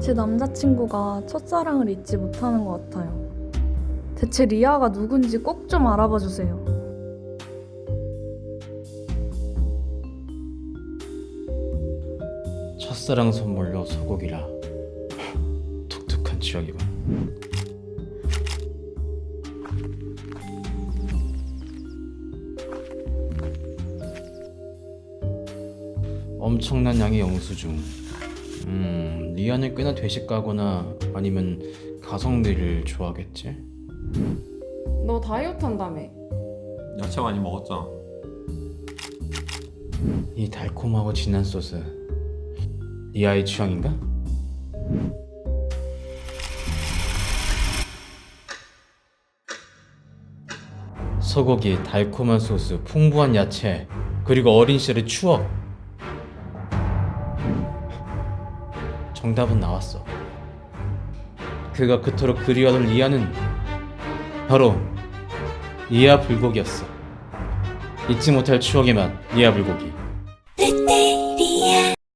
제 남자친구가 첫사랑을 잊지 못하는 것 같아요. 대체 리아가 누군지 꼭 좀 알아봐 주세요. 첫사랑 선물로 소고기라 독특한 추억이군 엄청난 양의 영수증 음 리아는 꽤나 대식가거나 아니면 가성비를 좋아하겠지 너 다이어트 한다며. 야채 많이 먹었잖아. 이 달콤하고 진한 소스 리아의 취향인가? 소고기, 달콤한 소스, 풍부한 야채, 그리고 어린 시절의 추억. 정답은 나왔어. 그가 그토록 그리워하던 리아는 바로 리아 불고기였어. 잊지 못할 추억의 맛, 리아 불고기.